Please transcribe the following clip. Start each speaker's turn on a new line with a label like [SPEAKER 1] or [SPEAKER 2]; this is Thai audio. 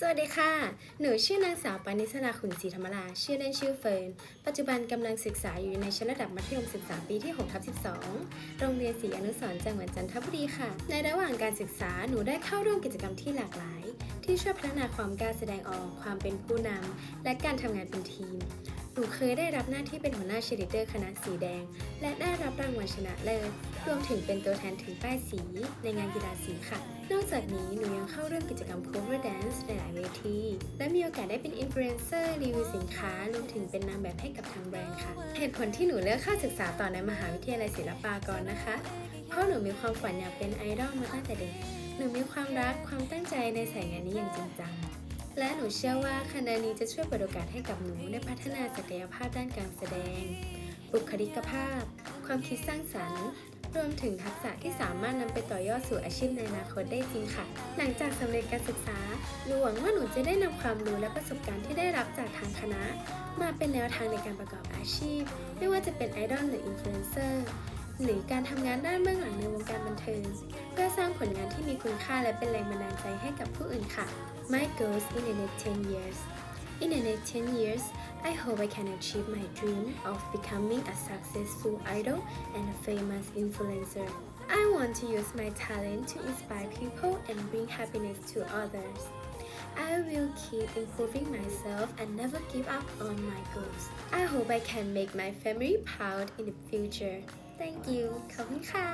[SPEAKER 1] สวัสดีค่ะ หนูชื่อนางสาวปานิสราขุนศรีธรรมรา ชื่อเล่นชื่อเฟิร์น ปัจจุบันกำลังศึกษาอยู่ในชั้นระดับมัธยมศึกษาปีที่6ทับ12 โรงเรียนศรีอนุสรณ์จังหวัดจันทบุรีค่ะ ในระหว่างการศึกษา หนูได้เข้าร่วมกิจกรรมที่หลากหลาย ที่ช่วยพัฒนาความกล้าแสดงออก ความเป็นผู้นำ และการทำงานเป็นทีม หนูเคยได้รับหน้าที่เป็นหัวหน้าเชียร์ลีดเดอร์คณะสีแดง และได้รับรางวัลชนะเลิศ รวมถึงเป็นตัวแทนถือป้ายสี ในงานกีฬาสีค่ะ นอกจากนี้หนูยังเข้าร่วมกิจกรรม cover dance ใน มีโอกาสได้เป็นอินฟลูเอนเซอร์รีวิวสินค้ารวมถึงเป็นนางแบบให้กับทางแบรนด์ค่ะ เหตุผลที่หนูเลือกเข้าศึกษาต่อในมหาวิทยาลัยศิลปากรนะคะ เพราะหนูมีความฝันอยากเป็นไอดอลมาตั้งแต่เด็ก หนูมีความรักความตั้งใจในสายงานนี้อย่างจริงจัง และหนูเชื่อว่าคณะนี้จะช่วยเปิดโอกาสให้กับหนูได้พัฒนาศักยภาพด้านการแสดง บุคลิกภาพ ความคิดสร้างสรรค์ รวมถึงทักษะที่สามารถนำไปต่อยอดสู่อาชีพในอนาคตได้จริงค่ะ หลังจากสำเร็จการศึกษาหนูหวังว่าหนูจะได้นำความรู้และประสบการณ์ที่ได้รับจากทางคณะ มาเป็นแนวทางในการประกอบอาชีพ ไม่ว่าจะเป็นไอดอลหรืออินฟลูเอนเซอร์หรือการทำงานด้านเบื้องหลังในวงการบันเทิง เพื่อสร้างผลงานที่มีคุณค่าและเป็นแรงบันดาลใจให้กับผู้อื่นค่ะ My goals in the next 10 years In the next 10 years I hope I can achieve my dream of becoming a successful idol and a famous influencer I want to use my talent to inspire people and bring happiness to others I will keep improving myself and never give up on my goals. I hope I can make my family proud in the future. Thank you. ขอบคุณค่ะ